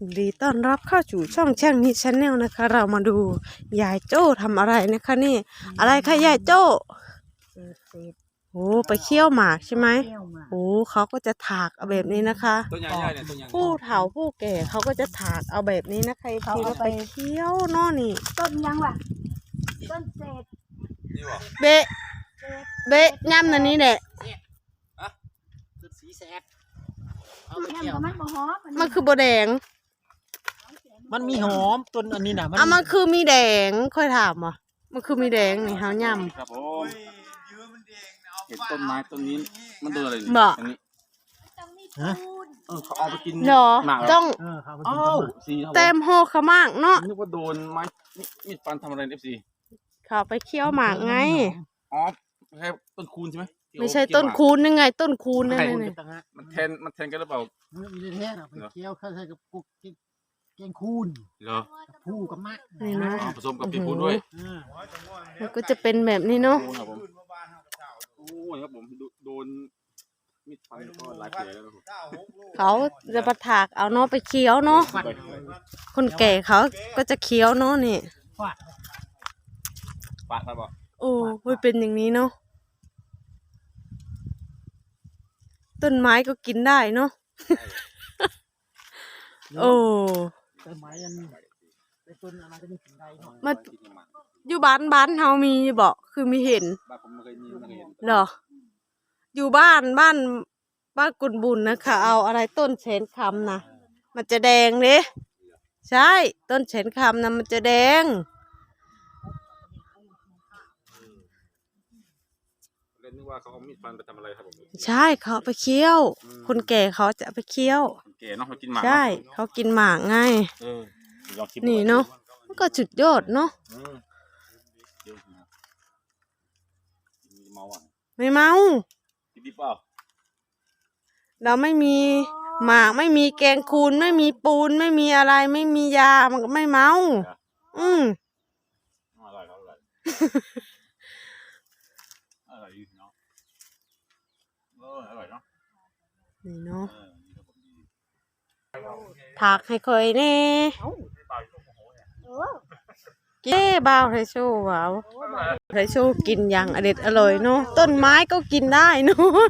ยินดีต้อนรับเข้าสู่ช่องแช่งนี้ชาแนลนะคะ เรามาดูยายโจ้ทำอะไรนะคะนี่ อะไรคะยายโจ้เศษเศษโอ้ไปเคี่ยวหมากใช่ไหมเที่ยวมาโอ้เขาก็จะถากเอาแบบนี้นะคะต้นใหญ่ๆเนี่ยต้นใหญ่ผู้เฒ่าผู้แก่เขาก็จะถากเอาแบบนี้นะคะทีแล้วไปเคี่ยวเนาะนี่ ต้นยังวะต้นเศษนี่บ่เบะเบะย่ำนันนี้แหละคือสีแสดเอาแม่ไปเที่ยวก็มันบ่หอมมันคือโบแดง มันมีหอมต้นอันนี้นะอะมันคือมีแดงค่อยถามอะมันคือมีแดงนี่เฮาย่ำ ครับผมเห็นต้นไม้ต้นนี้มันโดนอะไรบ่ อันนี้ต้องมีฮะปูนเออเขาเอาไปกินเหรอหมากเหรต้องเออครับอ้าวสีครับเต็มโฮขมากเนาะนึกว่าโดนไม้มีดฟันทำอะไรเอฟซีเขาไปเคี่ยวหมากไง อ๋อไม่ใช่ต้นคูณใช่ไหมที่ไม่ใช่เขาต้นเกี่ยวหมากคูณนี่ไง ต้นคูณนั่นใช่น่ะคุณนี่จะตั้งฮะมันแทนมันแทนกันหรือเปล่าเออมีแท้ๆนะไปเคี้ยวเข้าใส่กับกุ๊กกิ๊ก แกงคูนเหรอกับผู้กับมะนี่นะ อ๋อผสมกับปีคูณด้วยเออมันก็จะเป็นแบบนี้เนาะโอ้ครับผมโอ้ยครับผมโดโดนมีดฟันก็หลายแผลแล้วครับผมเขาจะประถากเอาเนาะไปเคี้ยวเนาะ ฟัดคนแก่เขาก็จะเคี้ยวเนาะนี่ ฟาดปาดมาบอกโอ้ยเป็นอย่างนี้เนาะ ต้นไม้ก็กินได้เนาะ โอ้ ต้นไม้อันไอ้ต้นอะไรก็ไม่ถึงใดเนาะมาอยู่บ้านบ้านเฮามีบอกคือมีเห็นบ้านผมไม่เคยมีไม่เคยเห็นเหรอ อยู่บ้านบ้านบ้านกุนบุญนะคะ เอาอะไรต้นเชนคำนะมันจะแดงเลยใช่ ต้นเชนคำนะมันจะแดง เล่นนึกว่าเขาเอามีดฟันไปทำอะไรครับผมใช่เขาเอาไปเคี้ยว คนแก่เขาจะเอาไปเคี้ยวคนแก่เนาะเขากินหมากใช่ เขากินหมากไง เออลองชิมนี่เนาะมันก็จุดยอดเนาะเออเดี๋ยวนะมีเมาอะไม่เมา กินดีเปล่าเราไม่มีหมากไม่มีแกงคูนไม่มีปูนไม่มีอะไรไม่มียามันก็ไม่เมา อืมอร่อยครับอร่อย อร่อยดีเนาะเอออร่อยเนาะนี่เนาะเออนี่ครับผมดีผักให้คอยแน่เออเก้บ่าวไทโชว์ว้าวไทโชว์กินอย่างอเด็ดอร่อยเนาะต้นไม้ก็กินได้เนาะ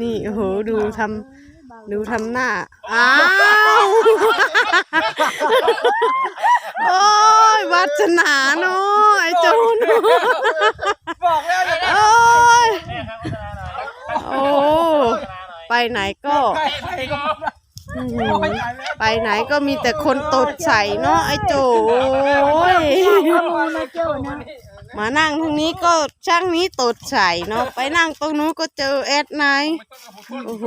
นี่โอ้โหดูทำดูทำหน้าอ้าวโอ้ยวัฒนาเนาะไอ้โจนบอกแล้วโอ้ยโอ้ ไปไหนก็อื้อหือไปไหนก็มีแต่คนตดใส่เนาะไอ้โจยเอามูมาเจอนะมานั่งทางนี้ก็ช่างนี้ตดใส่เนาะไปนั่งตรงนู้นก็เจอแอดไนท์โอ้โห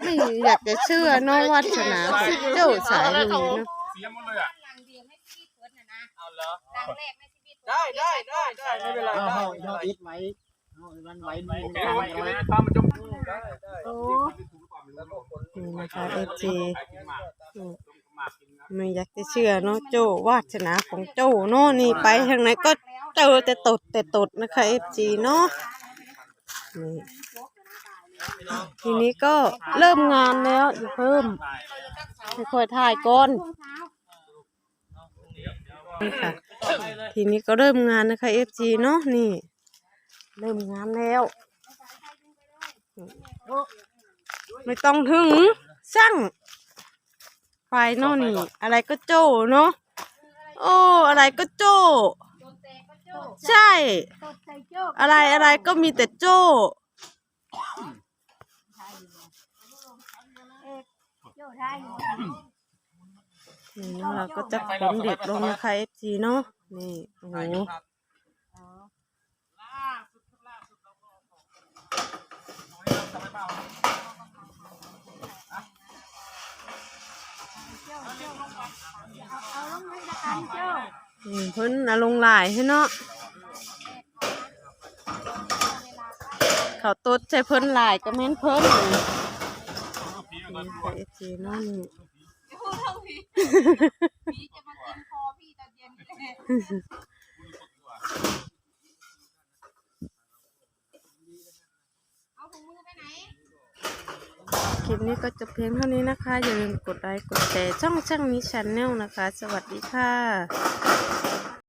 ไม่อยากจะเชื่อเนาะวัฒนาของเจ้าสายลุยเนาะเสียหมดเลยอะหลังเดียวไม่ชีวิตเพิ่นน่ะนะเอาเหรอหลังแรกไม่ชีวิตได้ได้ได้ได้ไม่เป็นไรเอาได้เอาเอาอิดไว้เอา มันไว้นี่โอเคเอาโอไว้เคไว้ตามมันจมได้ได้โอ้นี่นะคะเอจีกินหมากหมากกินนะไม่อยากจะเชื่อเนาะโจ้วาสนาของโจ้เนาะนี่ไปทางไหนก็เจอแต่ตดแต่ตดนะคะเอจีเนาะนี่ทีนี้ก็เริ่มงานแล้วอย่าเพิ่มค่อยๆถ่ายก่อนนี่ค่ะ ทีนี้ก็เริ่มงานนะคะ FG เนาะนี่ เริ่มงานแล้ว ไม่ต้องถึงช่างไฟเนาะนี่ อะไรก็โจ้เนาะโอ้อะไรก็โจ้ใช่ อะไรอะไรก็มีแต่โจ้อ๊ะโจ้ได้อยู่นี่เราก็จะขนเด็กลงนะคะ FG เนาะนี่โอ้โห เอาลงให้ละกันโจ้อืมเพิ่นอาลงหลายให้เนาะเขาตดใช้เพิ่นหลายก็แม่นเพิ่นนี่ค่ะ FG เนาะนี่พี่จะมากินคอพี่ตอนเย็นเอาถุงมือไปไหน คลิปนี้ก็จบเพียงเท่านี้นะคะ อย่าลืมกดไลค์กดแชร์ช่องช่างนี้ชาแนลนะคะ สวัสดีค่ะ